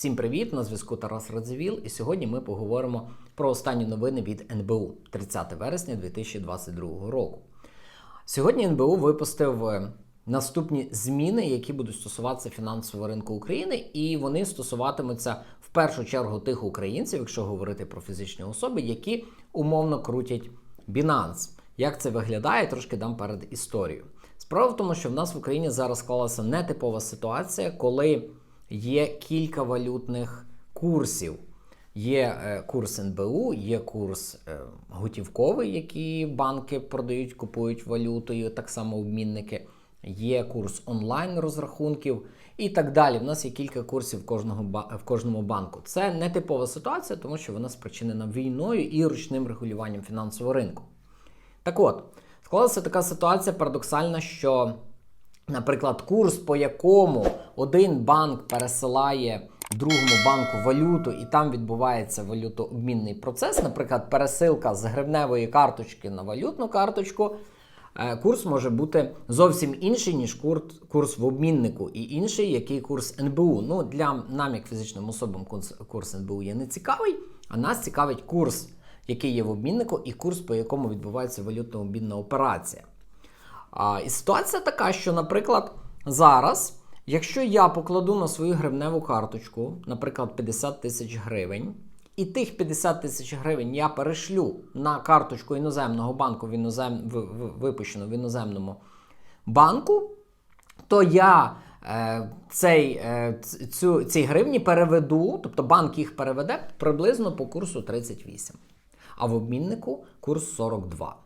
Всім привіт! На зв'язку Тарас Радзивіл, і сьогодні ми поговоримо про останні новини від НБУ 30 вересня 2022 року. Сьогодні НБУ випустив е, наступні зміни, які будуть стосуватися фінансового ринку України, і вони стосуватимуться в першу чергу тих українців, якщо говорити про фізичні особи, які умовно крутять Binance. Як це виглядає, трошки дам перед історією. Справа в тому, що в нас в Україні зараз склалася нетипова ситуація, коли є кілька валютних курсів. Є е, курс НБУ, є курс е, готівковий, який банки продають, купують валютою, так само обмінники. Є курс онлайн розрахунків і так далі. У нас є кілька курсів кожного в кожному банку. Це не типова ситуація, тому що вона спричинена війною і ручним регулюванням фінансового ринку. Так от, склалася така ситуація парадоксальна, що, наприклад, курс, по якому один банк пересилає другому банку валюту, і там відбувається валютообмінний процес, наприклад, пересилка з гривневої карточки на валютну карточку. е, Курс може бути зовсім інший, ніж курс, в обміннику, і інший, який курс НБУ. Ну, для нам, як фізичним особам, курс, НБУ є не цікавий, а нас цікавить курс, який є в обміннику, і курс, по якому відбувається валютно-обмінна операція. А, і ситуація така, що, наприклад, зараз, якщо я покладу на свою гривневу карточку, наприклад, 50 тисяч гривень, і тих 50 тисяч гривень я перешлю на карточку іноземного банку, в інозем... в... Випущену в іноземному банку, то я е, цей, е, цю, ці гривні переведу, тобто банк їх переведе приблизно по курсу 38, а в обміннику курс 42.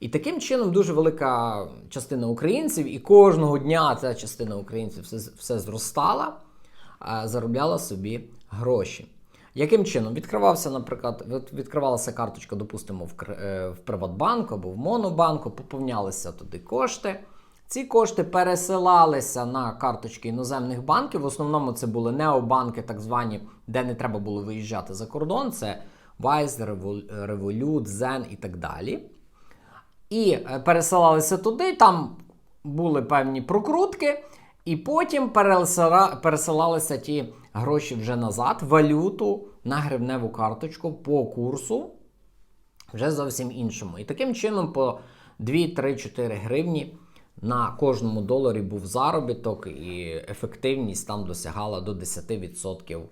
І таким чином дуже велика частина українців, і кожного дня ця частина українців все, все зростала, заробляла собі гроші. Яким чином? Відкривався, наприклад, відкривалася карточка, допустимо, в, е, в Приватбанку або в Монобанку, поповнялися туди кошти. Ці кошти пересилалися на карточки іноземних банків. В основному це були необанки, так звані, де не треба було виїжджати за кордон. Це Wise, Revolut, Zen і так далі. І е, пересилалися туди, там були певні прокрутки, і потім пересилалися ті гроші вже назад, валюту на гривневу карточку по курсу вже зовсім іншому. І таким чином по 2-3-4 гривні на кожному доларі був заробіток, і ефективність там досягала до 10%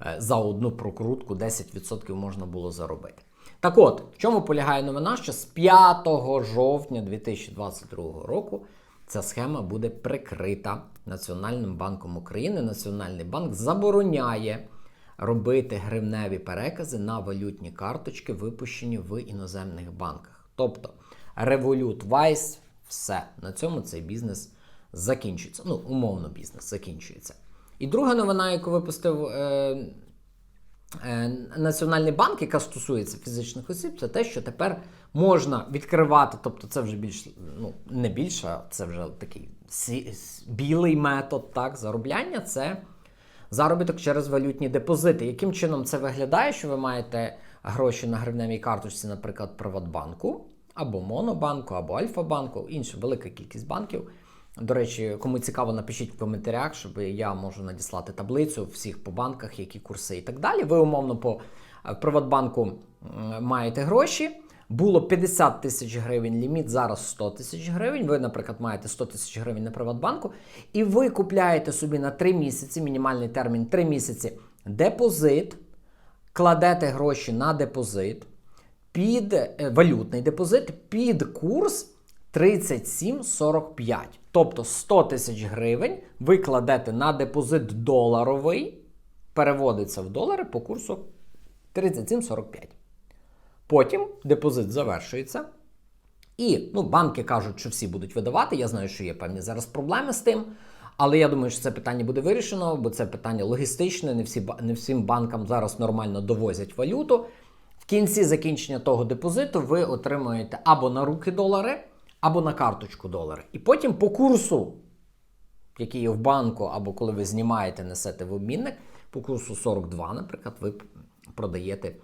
е, за одну прокрутку, 10% можна було заробити. Так от, в чому полягає новина, що з 5 жовтня 2022 року ця схема буде прикрита Національним банком України. Національний банк забороняє робити гривневі перекази на валютні карточки, випущені в іноземних банках. Тобто Revolut, Wise, все. На цьому цей бізнес закінчується. Ну, умовно, бізнес закінчується. І друга новина, яку випустив е, Національний банк, яка стосується фізичних осіб, це те, що тепер можна відкривати, тобто це вже більш ну не більше, це вже такий білий метод так, заробляння. Це заробіток через валютні депозити. Яким чином це виглядає, що ви маєте гроші на гривневій карточці, наприклад, Приватбанку, або Монобанку, або Альфа-банку, інша велика кількість банків. До речі, кому цікаво, напишіть в коментарях, щоб я можу надіслати таблицю всіх по банках, які курси і так далі. Ви умовно по е, Приватбанку маєте гроші. Було 50 тисяч гривень ліміт, зараз 100 тисяч гривень. Ви, наприклад, маєте 100 тисяч гривень на Приватбанку, і ви купляєте собі на 3 місяці, мінімальний термін 3 місяці депозит, кладете гроші на депозит, під е, валютний депозит під курс 37,45. Тобто 100 тисяч гривень ви кладете на депозит доларовий, переводиться в долари по курсу 37,45. Потім депозит завершується. І ну, банки кажуть, що всі будуть видавати. Я знаю, що є певні зараз проблеми з тим. Але я думаю, що це питання буде вирішено, бо це питання логістичне. Не, всі, не всім банкам зараз нормально довозять валюту. В кінці закінчення того депозиту ви отримуєте або на руки долари, або на карточку долари. І потім по курсу, який є в банку, або коли ви знімаєте, несете в обмінник, по курсу 42, наприклад, ви продаєте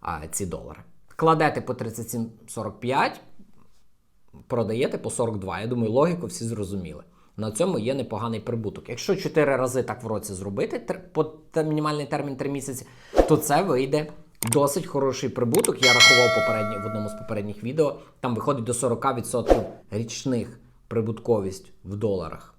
а, ці долари. Кладете по 37,45, продаєте по 42. Я думаю, логіку всі зрозуміли. На цьому є непоганий прибуток. Якщо 4 рази так в році зробити по мінімальний термін 3 місяці, то це вийде досить хороший прибуток. Я рахував попередні, в одному з попередніх відео. Там виходить до 40% річних прибутковість в доларах.